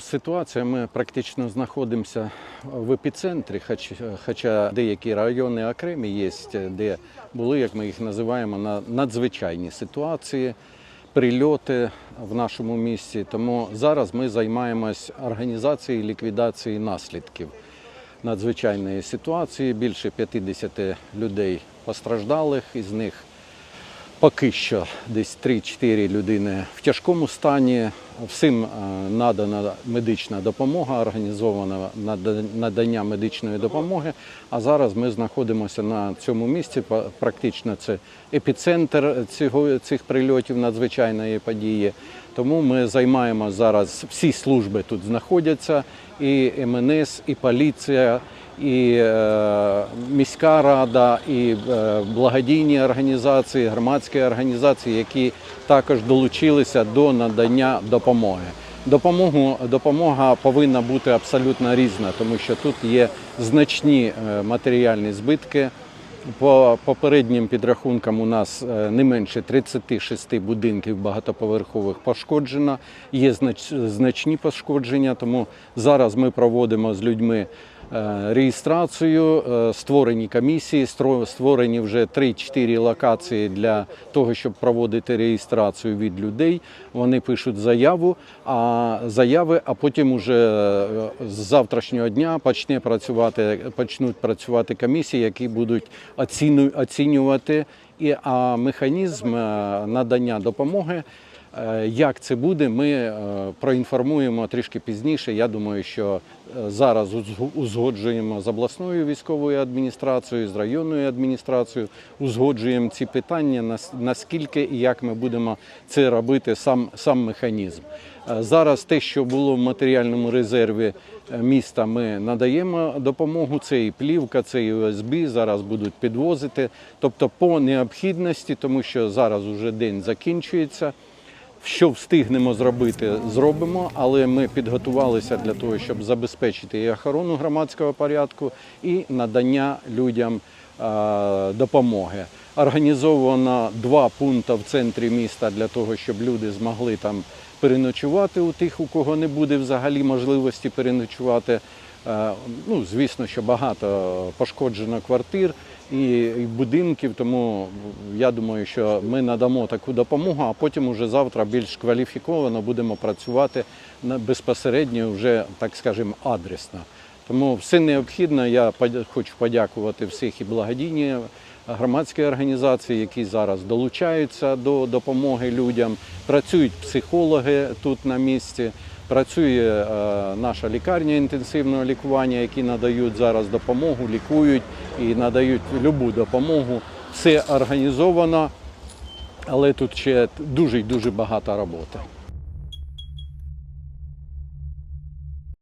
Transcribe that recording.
Ситуація, ми практично знаходимося в епіцентрі, хоч- хоча деякі райони окремі є, де були, як ми їх називаємо, на надзвичайні ситуації, прильоти в нашому місті. Тому зараз ми займаємось організацією ліквідації наслідків надзвичайної ситуації. Більше 50 людей постраждалих, із них Поки що десь 3-4 людини в тяжкому стані. Всім е, надана медична допомога, організовано нада- надання медичної допомоги. А зараз ми знаходимося на цьому місці. Практично це епіцентр цього, цих прильотів надзвичайної події. Тому ми займаємо зараз всі служби тут знаходяться, і МНС, і поліція, і е, міська рада, і е, благодійні організації, громадські організації, які також долучилися до надання допомоги. Допомогу, допомога повинна бути абсолютно різна, тому що тут є значні е, матеріальні збитки. По попереднім підрахункам у нас не менше 36 будинків багатоповерхових пошкоджено. Є знач- значні пошкодження, тому зараз ми проводимо з людьми реєстрацію, е, створені комісії, створені вже 3-4 локації для того, щоб проводити реєстрацію від людей. Вони пишуть заяву, а заяви, а потім уже е, з завтрашнього дня почне працювати, почнуть працювати комісії, які будуть оцінювати. І, а механізм е, надання допомоги. Е, Як це буде, ми е, проінформуємо трішки пізніше. Я думаю, що е, зараз узгоджуємо з обласною військовою адміністрацією, з районною адміністрацією, узгоджуємо ці питання, наскільки і як ми будемо це робити, сам, сам механізм. Зараз те, що було в матеріальному резерві міста, ми надаємо допомогу. Це і плівка, це і ОСБ, зараз будуть підвозити. Тобто по необхідності, тому що зараз уже день закінчується. Що встигнемо зробити, зробимо, але ми підготувалися для того, щоб забезпечити і охорону громадського порядку, і надання людям е, допомоги. Організовано два пункти в центрі міста для того, щоб люди змогли там переночувати у тих, у кого не буде взагалі можливості переночувати. Е, Ну, звісно, що багато пошкоджено квартир і, будинків, тому я думаю, що ми надамо таку допомогу, а потім уже завтра більш кваліфіковано будемо працювати безпосередньо вже, так скажемо, адресно. Тому все необхідне. Я хочу подякувати всіх і благодійні громадські організації, які зараз долучаються до допомоги людям. Працюють психологи тут на місці. Працює е, наша лікарня інтенсивного лікування, які надають зараз допомогу, лікують і надають любу допомогу. Все організовано, але тут ще дуже дуже багато роботи.